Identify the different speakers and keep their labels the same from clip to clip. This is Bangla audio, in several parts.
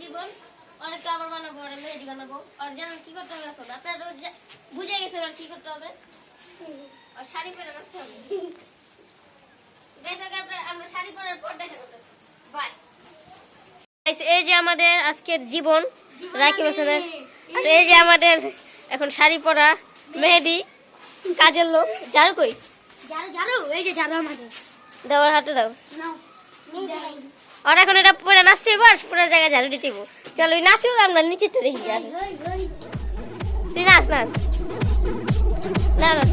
Speaker 1: জীবন অনেকে আবার বানাবো আর মেহেদি বানাবো। আর জানেন কি করতে হবে এখন? আপনারা বুঝে গেছেন আর কি করতে হবে? আর শাড়ি পরে নাচতে হবে। আমরা শাড়ি পরার পর দেখা করতেছি। বাই এই যে আমাদের আজকের জীবন রাকিব হোসেনের আর এই যে আমাদের এখন শাড়ি পরা মেহেদি কাজের লোক। যার কই?
Speaker 2: ঝাড়ু ঝাড়ু। এই যে ঝাড়ু আমাদের।
Speaker 1: দেওয়ার হাতে দাও।
Speaker 2: নাও।
Speaker 1: আর এখন এটা পরে নাচতে হইব আর পুরো জায়গায় ঝাড়ু দিতে হইব চলো ওই নাচুক আমরা নিচে তো দেখি আর তুই নাচ নাচ। না না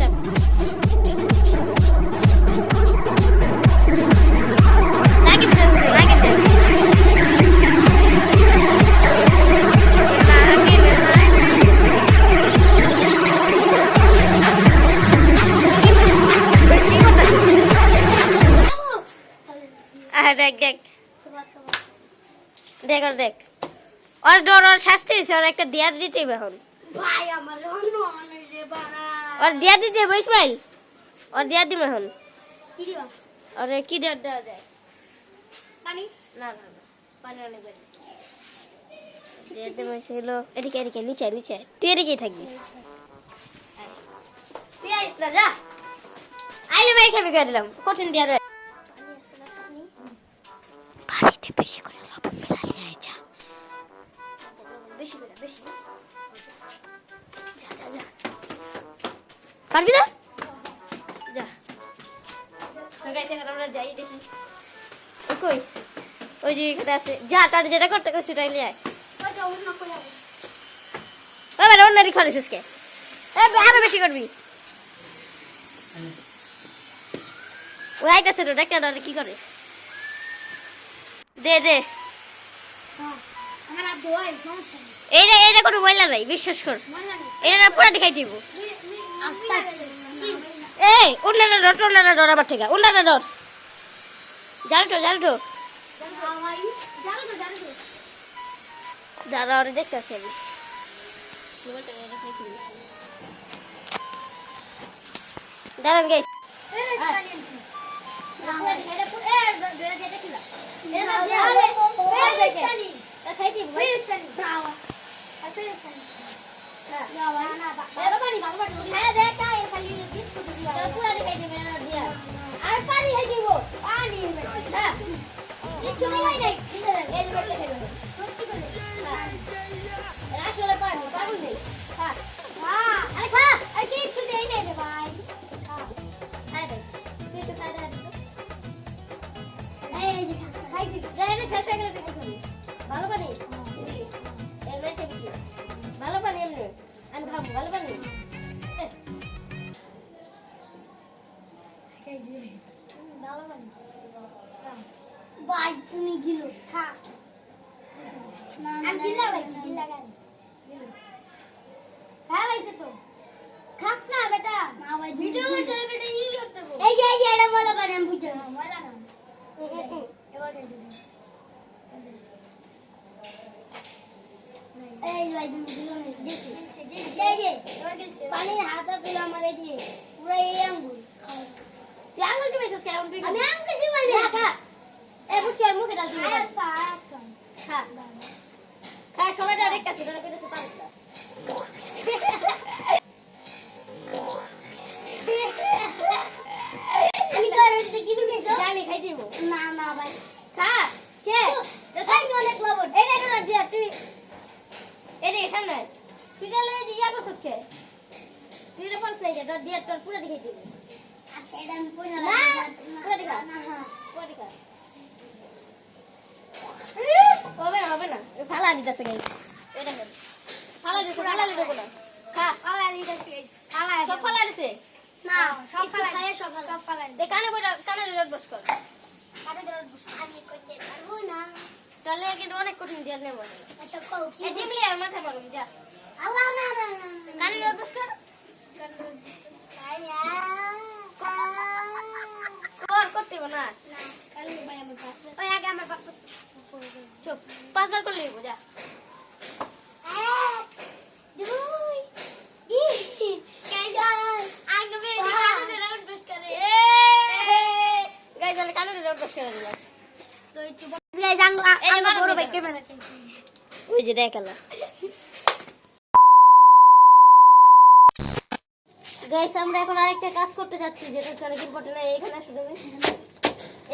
Speaker 1: দেখ আর দেখ। ওর ডর ওর শাস্তি হয়েছে ওর একটা দিয়া দিতে এখন।
Speaker 2: ভাই আমার অন্য মানুষে বাড়া।
Speaker 1: ওর দিয়া দিতে হইব ইসমাইল। ওর দিয়া দিব এখন।
Speaker 2: কি দিবা?
Speaker 1: ওরে কি দেওয়া দেওয়া যায়
Speaker 2: পানি?
Speaker 1: না না পানি অনেক দিয়া হয়েছিল এদিকে এদিকে নিচে নিচে। তুই এদিকেই থাকবি। তুই আইস না যা। আইলে মাই খাবি করে দিলাম? কঠিন দিয়া দেয়।
Speaker 2: পানি আছে না পানি?
Speaker 1: পানিতে বেশি করে বেশি করে বেশি। যা যা যা। পারবি না? যা। তো গাইছে এখন আমরা যাই দেখি। কই? ওই যে এখানে আছে। যা তার যেটা করতে গেছে সেটাই নিয়ে আয়।
Speaker 2: ওই অন্য
Speaker 1: আরও বেশি করবি। ওই আইতাছে তো দেখ না কি করে। দে দে।
Speaker 2: হ্যাঁ।
Speaker 1: এইটা এইটা কোনো ময়লা নাই বিশ্বাস কর। এটা পুরা দেখাই দিব। এই অন্যরা ডর অন্যরা ডর আমার থেকে অন্যরা ডর জানো তো জানো তো
Speaker 2: তো
Speaker 1: ওরা দেখতে আসি আমি। দাঁড়ান গে।
Speaker 2: না এটা এ দে দে দেখি না
Speaker 1: এটা
Speaker 2: আরে
Speaker 1: দিয়া,
Speaker 2: আরে। পানি
Speaker 1: খাই দিব
Speaker 2: পানি হ্যাঁ কিছু নাই নাই সত্যি করে
Speaker 1: আসলে পানি পাগল নেই
Speaker 2: হ্যাঁ এটা বলা পারে আমি বুঝছি না বলা না এবার গেছে এই ভাই তুমি গিলো নেই গেছে এই যে এবার গেছে পানি হাতা দিল আমার এই দিয়ে পুরো এই আঙ্গুল
Speaker 1: তুই আঙুল চুবাইছিস কেন তুই
Speaker 2: আমি আঙ্গুল জীবন
Speaker 1: খা খা এ বুঝছি আর মুখে ডাল দিবি না। খা খা সবাইটা দেখতেছি তোরা কইতেছে পারিস না
Speaker 2: আমি করে কি বিকে
Speaker 1: জানি খাই দিব
Speaker 2: না না ভাই
Speaker 1: খা কে
Speaker 2: তাই অনেক লবণ
Speaker 1: এই দেখ না দিয়া তুই এই দেখ সামনে আয়। তুই গেলে এই যে ইয়া করছিস কে তুই এটা পারছ না তোর দিয়া তোর পুরো দেখাই দিবি
Speaker 2: আচ্ছা এটা আমি কই না
Speaker 1: পুরো দেখা।
Speaker 2: না হ্যাঁ
Speaker 1: পুরো দেখা হবে না হবে না। ফালা দিতেছে গাইস এটা কর ফালা দিছে ফালা দিতে কোনা খা।
Speaker 2: পালা দিতে গাইস পালা
Speaker 1: সব ফালা দিছে?
Speaker 2: না সব পালা খায় সব ফালা সব পালা
Speaker 1: দে কানে বইটা কানে রোড বস কর।
Speaker 2: কাটে ধরে আমি করতে পারব না।
Speaker 1: তাহলে কিন্তু অনেক কঠিন দিয়া নেব।
Speaker 2: আচ্ছা করো কি
Speaker 1: এই জিমলি আর মাথা পারো যা।
Speaker 2: আল্লাহ না না না
Speaker 1: কানে রোড বস কর।
Speaker 2: আয়া
Speaker 1: কর করতে হবে না
Speaker 2: ওই আগে আমার বাপ
Speaker 1: চুপ পাঁচবার করলে যা।
Speaker 2: এক দুই তিন
Speaker 1: আগে বেশি
Speaker 2: বাহ।
Speaker 1: কানে রোড বস করে এ গাইজ আমি কানুরে অভ্যাস করে দিলাম
Speaker 2: তো একটু গাইস আঙ্গ
Speaker 1: এই যে
Speaker 2: আঙ্গ
Speaker 1: মারো
Speaker 2: বড় ভাই
Speaker 1: ভিডিও।
Speaker 2: ক্যামেরা চাইছে
Speaker 1: ওই যে দেখালা গাইস আমরা এখন আরেকটা কাজ করতে যাচ্ছি, যেটা হচ্ছে অনেক ইম্পর্টেন্ট এখানে আসো তুমি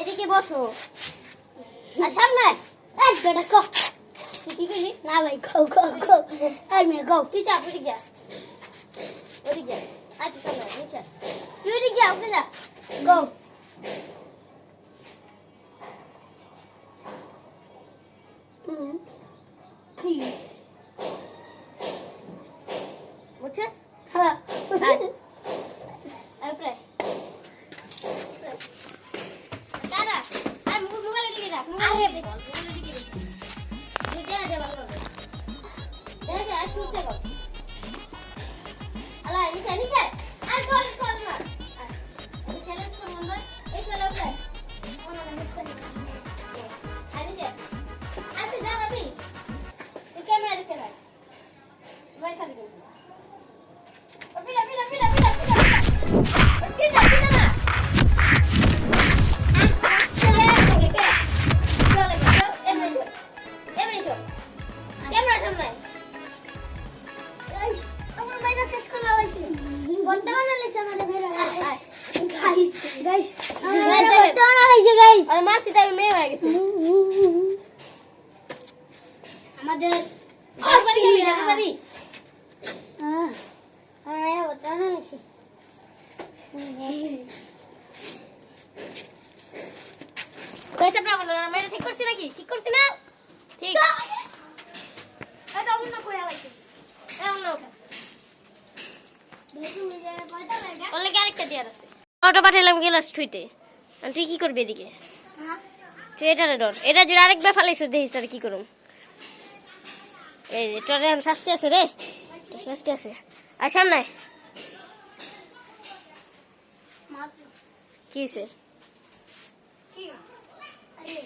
Speaker 1: এদিকে বসো। আর সামনে
Speaker 2: এই বেটা, কো।
Speaker 1: তুই কি করবি?
Speaker 2: না ভাই গো গো গো এই মে গো
Speaker 1: তুই চাপ ওদিকে যা। ওদিকে যা। তুই সামনে নিচে তুই ওদিকে যা উপরে যা।
Speaker 2: গো হুম। কি গাইস আমার মাইনা শেষ করে লাগাইছে বন্ধ বানাইছে আমাদের ভেড়া গাইস গাইস আমার বন্ধ বানাইছে গাইস আমাদের অস্ট্রেলিয়া। আমার মাইনা বন্ধ বানাইছে
Speaker 1: ঠিক করছি নাকি? ঠিক করছি না? ঠিক
Speaker 2: এটা অন্য কই লাগাইছে দেখুন এই যে পয়দা লাগা
Speaker 1: অনলি আরেকটা দেওয়ার আছে অটো পাঠাইলাম গেলাস আর তুই কি করবি এদিকে তুই এটারে ডর এটা যদি আরেকবার ফালাইছিস দেখিস তার কি করুম এই তোর এখন শাস্তি আছে রে তোর শাস্তি আছে আর সামনে কি হয়েছে
Speaker 2: কি আরে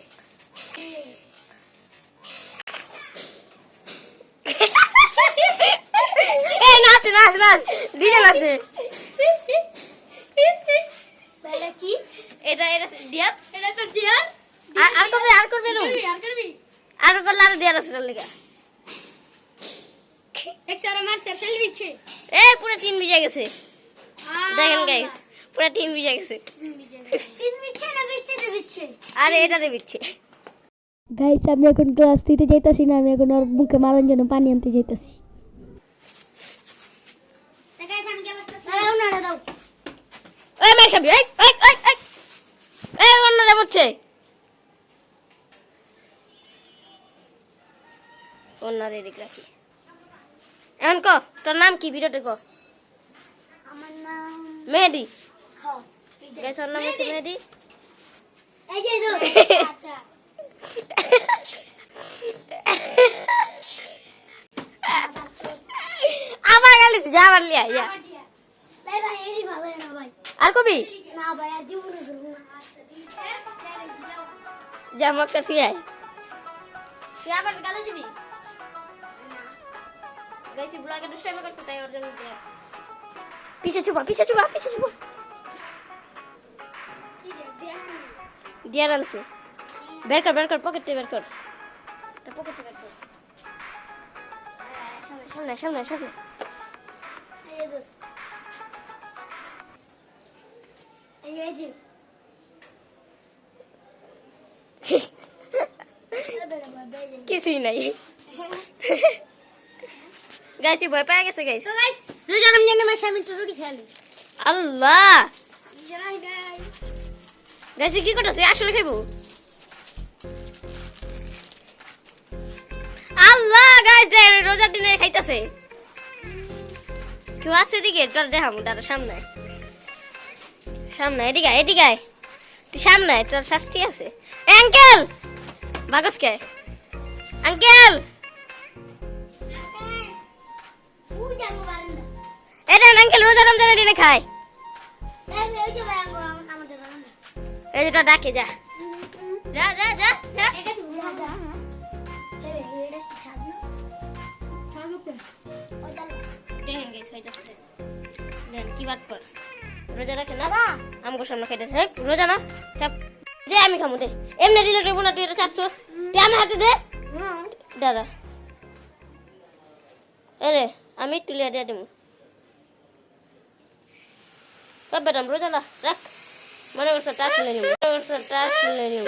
Speaker 1: এই নাচ নাচ নাচ ডিজে নাচে
Speaker 2: কি?
Speaker 1: এটা এটা দিয়ার
Speaker 2: এটা তো ডিয়ার
Speaker 1: আর আর আর করবে রুম?
Speaker 2: আর করবি?
Speaker 1: আর করলে আর দিয়ার আছে লেগা।
Speaker 2: দেখছ আর মার চার ফেল দিচ্ছে।
Speaker 1: এ পুরো টিন ভিজে গেছে। দেখেন গাইস পুরো টিন ভিজে গেছে।
Speaker 2: না
Speaker 1: আর এটা দিচ্ছে
Speaker 3: গাইস আমি এখন ক্লাস দিতে যাইতাছি না আমি এখন ওর মুখে মারার জন্য পানি আনতে যাইতাছি
Speaker 2: তা গাইস আমি গ্লাসটা দাও না দাও
Speaker 1: ওই মার খাবি এই এই এই এই এই মরছে অন্যরা রাখি এখন ক? তোর নাম কি? ভিডিওতে ক?
Speaker 2: আমার নাম
Speaker 1: মেহেদি। গাইস ওর নাম হচ্ছে মেহেদি।
Speaker 2: এই যে দাও আচ্ছা।
Speaker 1: আবার গালিস যা
Speaker 2: ভাই এডি ভালো না ভাই।
Speaker 1: আর কবি? যা মক্কা ফিরাই তুই আবার গালি দিবি? গাইছি ব্লগে দুষ্টামি করছে তাই ওর জন্য। পিছে চুপা পিছে চুপা পিছে চুপা।
Speaker 2: কি রে দিয়া
Speaker 1: দিয়া আনছে। বের কর বের কর পকেটে বের কর। পকেটে বের কর। সামনে সামনে সামনে
Speaker 2: এই যে এই এই যে
Speaker 1: কিছুই নাই। গাইছি ভয় পেয়ে গেছে গাইস
Speaker 2: তো গাইস রোজার রমজানের মাসে আমি একটু রুটি খেয়ালি
Speaker 1: আল্লাহ! গাইছি কি করতেছে আসলে খাইবো? আল্লাহ গাইস দে রোজার দিনে খাইতাছে। কেউ আছে এদিকে? তোর দেখাম দাদা সামনে। সামনে এদিকে এদিকে। তুই সামনে তোর শাস্তি আছে। আঙ্কেল বাগস কে? আঙ্কেল এটা আঙ্কেল রোজা রমজানের দিনে খায়
Speaker 2: এই ওই যে ভাই আঙ্গো আমাদের বারান্দা
Speaker 1: এই যে তোর ডাকে যা। যা যা যা যা।
Speaker 2: কি
Speaker 1: বাট পর রোজা রাখে না? আমগো সামনে রোজা না চাপ। দে আমি খামু দে। এমনি দিলে তুই না তুই এটা ছাড়ছস তুই আমার হাতে দে। দাদা। এরে আমি তুলে দিয়ে দেবো বেটাম রোজা না, রাখ। মনে করছ, টাচ নিয়ে নিব মনে করছ, টাচ নিয়ে নিব